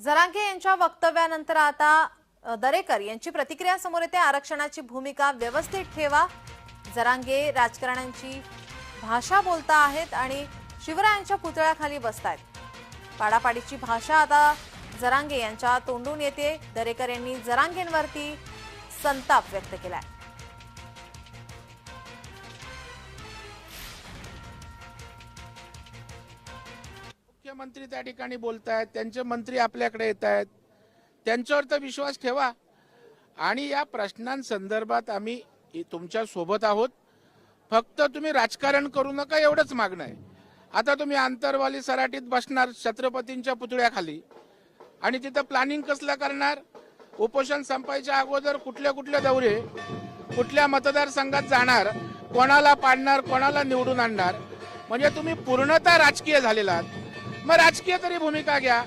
जरांगे यांच्या वक्तव्यानंतर आता दरेकर यांची प्रतिक्रिया समोर येते. आरक्षणाची भूमिका व्यवस्थित ठेवा. जरांगे राजकारण्यांची भाषा बोलता आहेत आणि शिवरायांच्या पुतळ्याखाली बसतायत. पाडापाडीची भाषा आता जरांगे यांच्या तोंडून येते. दरेकर यांनी जरांगेंवरती संताप व्यक्त केलाय. मुख्यमंत्री त्या ठिकाणी बोलत आहेत त्यांचे मंत्री आपल्याकडे येत आहेत त्यांच्यावर तर विश्वास ठेवा. आणि या प्रश्नांसंदर्भात आम्ही तुमच्यासोबत आहोत. फक्त तुम्ही राजकारण करू नका एवढंच मागणं आहे. आता तुम्ही आंतरवाली सराटीत बसणार छत्रपतींच्या पुतळ्याखाली. आणि तिथं प्लॅनिंग कसलं करणार? उपोषण संपायच्या अगोदर कुठले कुठले दौरे? कुठल्या मतदारसंघात जाणार? कोणाला पाडणार कोणाला निवडून आणणार? म्हणजे तुम्ही पूर्णतः राजकीय झालेला आहात. मग राजकीय तरी भूमिका घ्या.